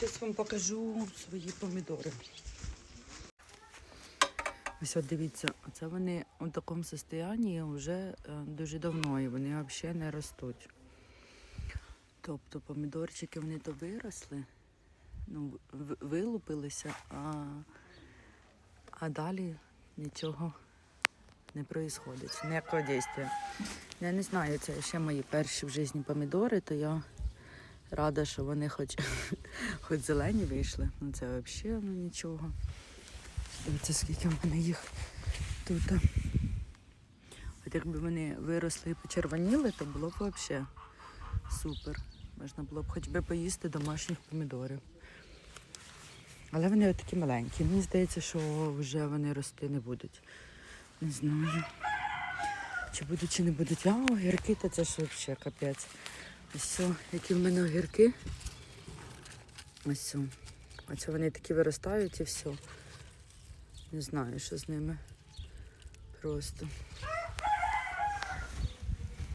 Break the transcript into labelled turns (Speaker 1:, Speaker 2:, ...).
Speaker 1: Зараз вам покажу свої помідори. Ось от дивіться, це вони у такому стані вже е, дуже давно і вони взагалі не ростуть. Тобто помідорчики вони то виросли, ну, вилупилися, а, а далі нічого не відбувається, ніякого дійства. Я не знаю, це ще мої перші в житті помідори, то я рада, що вони хоч, хоч зелені вийшли. Ну це взагалі ну, нічого. Дивіться, скільки в мене їх тут. От якби вони виросли і почервоніли, то було б взагалі супер. Можна було б хоч би поїсти домашніх помідорів. Але вони такі маленькі. Мені здається, що вже вони рости не будуть. Не знаю. Чи будуть, чи не будуть. А, огірки, то це ж взагалі капець. Ось які в мене огірки. Ось. Оце вони такі виростають і все. Не знаю, що з ними. Просто.